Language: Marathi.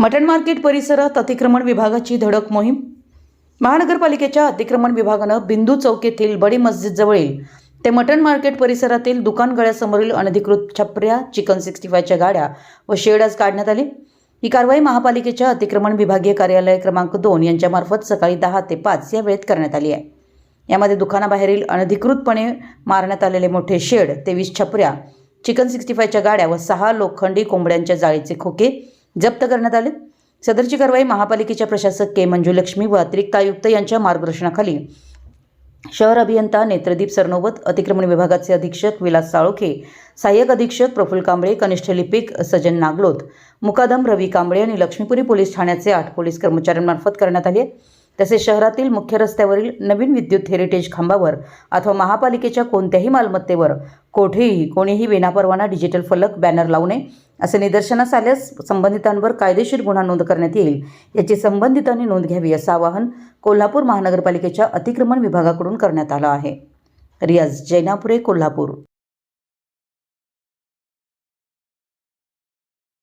मटण मार्केट परिसरात अतिक्रमण विभागाची धडक मोहीम? महानगरपालिकेच्या अतिक्रमण विभागानं बिंदू चौक येथील बडी मस्जिद जवळील ते मटण मार्केट परिसरातील दुकान गळ्यासमोरील अनधिकृत छपऱ्या चिकन सिक्स्टी फायच्या गाड्या व शेड आज काढण्यात आली. ही कारवाई महापालिकेच्या अतिक्रमण विभागीय कार्यालय क्रमांक दोन यांच्यामार्फत सकाळी दहा ते पाच या वेळेत करण्यात आली आहे. यामध्ये दुकानाबाहेरील अनधिकृतपणे मारण्यात आलेले मोठे शेड तेवीस छपऱ्या चिकन सिक्स्टी फायच्या गाड्या व सहा लोखंडी कोंबड्यांच्या जाळीचे खोके जप्त करण्यात आले. सदरची कारवाई महापालिकेच्या प्रशासक के. मंजुलक्ष्मी व अतिरिक्त आयुक्त यांच्या मार्गदर्शनाखाली. शहर अभियंता नेत्रदीप सरनोबत अतिक्रमण विभागाचे अधीक्षक विलास साळोखे सहाय्यक अधीक्षक प्रफुल्ल कांबळे कनिष्ठ लिपिक सजन नागलोत मुकादम रवी कांबळे आणि लक्ष्मीपुरी पोलीस ठाण्याचे आठ पोलीस कर्मचाऱ्यांमार्फत करण्यात आले. तसेच शहरातील मुख्य रस्त्यावरील नवीन विद्युत हेरिटेज खांबावर अथवा महापालिकेच्या कोणत्याही मालमत्तेवर कोठेही कोणीही विनापरवाना डिजिटल फलक बॅनर लावू नये. असे निदर्शनास आल्यास संबंधितांवर कायदेशीर गुन्हा नोंद करण्यात येईल. याची संबंधितांनी नोंद घ्यावी असं आवाहन कोल्हापूर महानगरपालिकेच्या अतिक्रमण विभागाकडून करण्यात आलं आहे. रियाज जैनापुरे कोल्हापूर.